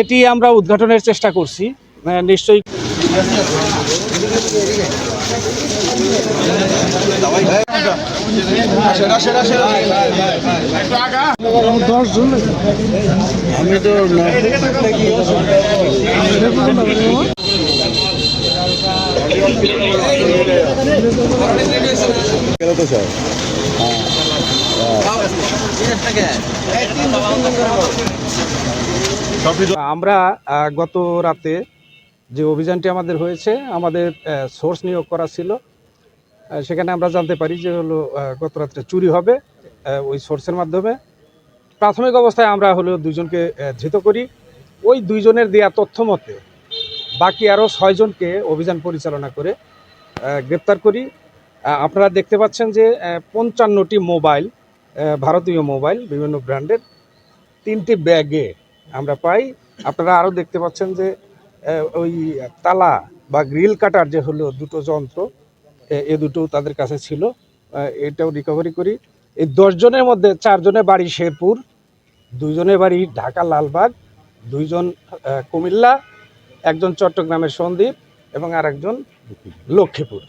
এটি আমরা উদ্ঘাটনের চেষ্টা করছি। নিশ্চয়ই আমি তো আমরা গত রাতে যে অভিযানটি আমাদের হয়েছে, আমাদের সোর্স নিয়োগ করা ছিল সেখানে আমরা জানতে পারি যে হলো গত রাত্রে চুরি হবে ওই সোর্সের মাধ্যমে। প্রাথমিক অবস্থায় আমরা হলো দুজনকে ধৃত করি। ওই দুইজনের দেয়া তথ্য মতে বাকি আরও ছয়জনকে অভিযান পরিচালনা করে গ্রেপ্তার করি। আপনারা দেখতে পাচ্ছেন যে পঞ্চান্নটি মোবাইল ভারতীয় মোবাইল, বিভিন্ন ব্র্যান্ডের তিনটি ব্যাগে আমরা পাই। আপনারা আরও দেখতে পাচ্ছেন যে ওই তালা বা গ্রিল কাটার যে হলো দুটো যন্ত্র, এ- দুটো তাদের কাছে ছিল। এটাও রিকভারি করি। এই দশজনের মধ্যে চারজনের বাড়ি শেরপুর, দুইজনের বাড়ি ঢাকা লালবাগ, দুইজন কুমিল্লা একজন চট্টগ্রামের সন্দীপ এবং আর একজন লক্ষ্মীপুর।